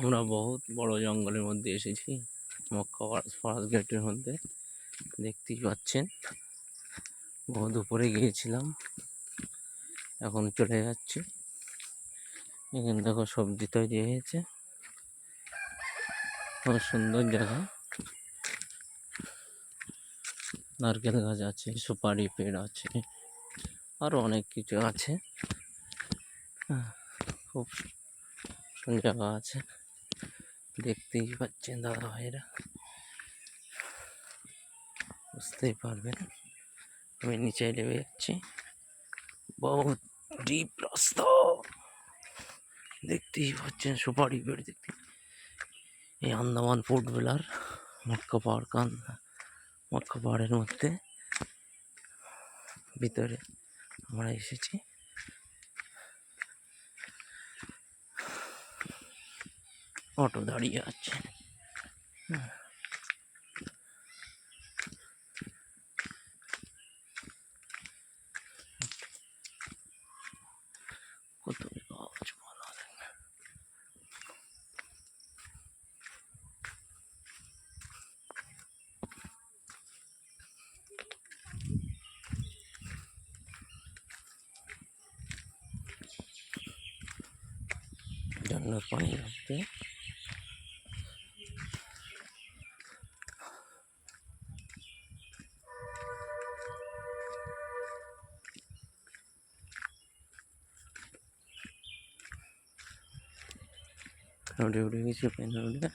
আমরা বহুত বড় জঙ্গলের মধ্যে এসেছি, মক্কা ফরেস্ট গেটের মধ্যে। দেখতেই পাচ্ছেন, বহুত উপরে গিয়েছিলাম, এখন চলে যাচ্ছি। এখানে দেখো সবজি তৈরি হয়েছে, খুব সুন্দর জায়গা। নারকেল গাছ আছে, সুপারি পেড় আছে, আরও অনেক কিছু আছে। খুব সুন্দর জায়গা আছে। দেখতেই পাচ্ছেন দাদা ভাইরা বুঝতেই পারবেন। আমি নিচে নেমে যাচ্ছি। বহুত ডিপ রাস্তা। দেখতেই পাচ্ছেন সুপারি পেড় দেখতে। এই আন্দামান পোর্ট বিলার মক্কা পাহাড় কান মক্কা পাহাড়ের মধ্যে ভিতরে আমরা এসেছি। অটো দাঁড়িয়ে আছে হুম। কত গাছ পালা দেখেন। ঝর্ণার পানি রাখতে அவருடைய வீழ்ச்சியை பயன்படுத்த